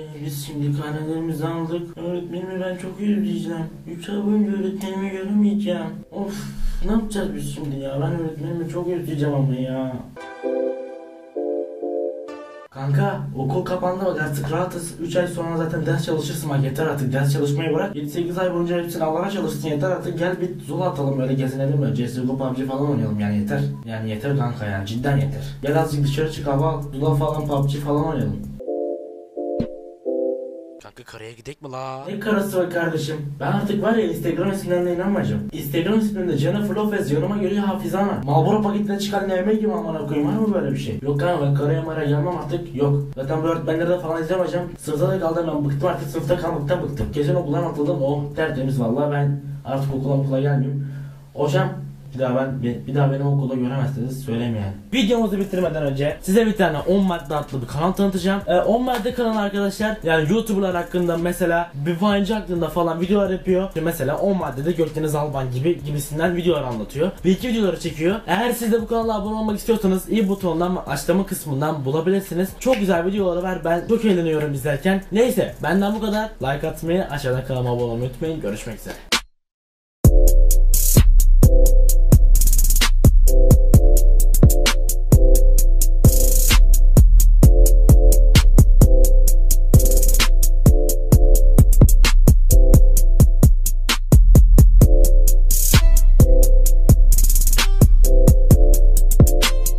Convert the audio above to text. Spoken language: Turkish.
Biz şimdi karnelerimizi aldık. Öğretmenimi ben çok özleyeceğim. Üç ay boyunca öğretmenimi göremeyeceğim. Of ne yapacağız biz şimdi ya? Ben öğretmenimi çok özleyeceğim ama ya. Kanka okul kapandı ama artık rahatız. 3 ay sonra zaten ders çalışırsın bak yeter artık ders çalışmayı bırak. 7-8 ay boyunca hepsini Allah'a çalışsın yeter artık gel bir zula atalım böyle gezinelim böyle CSGO PUBG falan oynayalım yani yeter. Yani yeter kanka yani cidden yeter. Gel azıcık dışarı çık hava al. Zula falan PUBG falan oynayalım. Kanka karaya gidek mi la? Ne karısı var kardeşim? Ben artık var ya Instagram isimlerine inanmayacağım. Instagram isminde Jennifer Lopez yanıma geliyor Hafizana. Marlboro paketine çıkan nevme gibi amına koyayım var mı böyle bir şey? Yok kanka ben karaya maraya gelmem artık yok. Zaten bu öğretmenleri de falan izlemeyeceğim. Sınıfta da kaldım ben bıktım artık sınıfta kalmaktan bıktım. Geçen okuldan atıldım oh tertemiz vallahi ben artık okula okula gelmeyeyim. Hocam bir daha ben bir, daha beni okulda göremezsiniz söyleyeyim yani. Videomuzu bitirmeden önce size bir tane 10 madde adlı bir kanal tanıtacağım. Ee, 10 madde kanalı arkadaşlar yani YouTuber'lar hakkında mesela bir Vine'ci hakkında falan videolar yapıyor. Mesela 10 maddede Gökdeniz Alban gibi gibisinden videolar anlatıyor. Bir iki videoları çekiyor. Eğer siz de bu kanala abone olmak istiyorsanız iyi butonundan açıklama kısmından bulabilirsiniz. Çok güzel videoları var. Ben çok eğleniyorum izlerken. Neyse benden bu kadar. Like atmayı, aşağıdan kanalıma abone olmayı unutmayın. Görüşmek üzere.